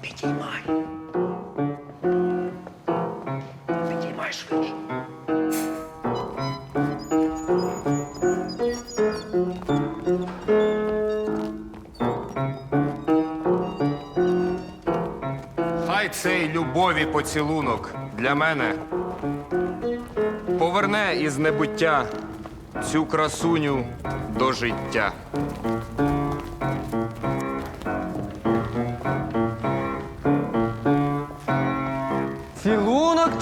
Підіймай. Підіймай швидше. Хай цей любові поцілунок для мене поверне із небуття цю красуню до життя.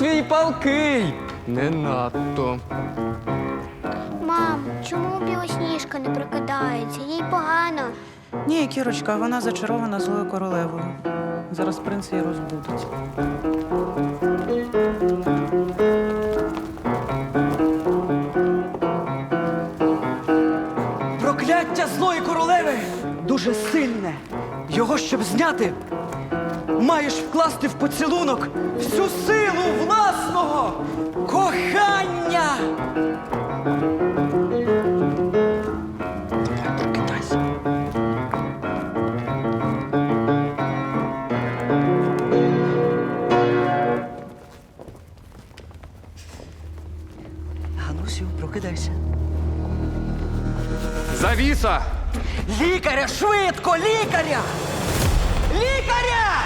Твій палкий. Не надто. Мам, чому білосніжка не прокидається? Їй погано. Ні, Кірочка, вона зачарована злою королевою. Зараз принц її розбудить. Прокляття злої королеви дуже сильне. Його, щоб зняти, маєш вкласти в поцілунок всю силу власного кохання. Ганусю, прокидайся. Завіса! Лікаря, швидко, лікаря! Лікаря!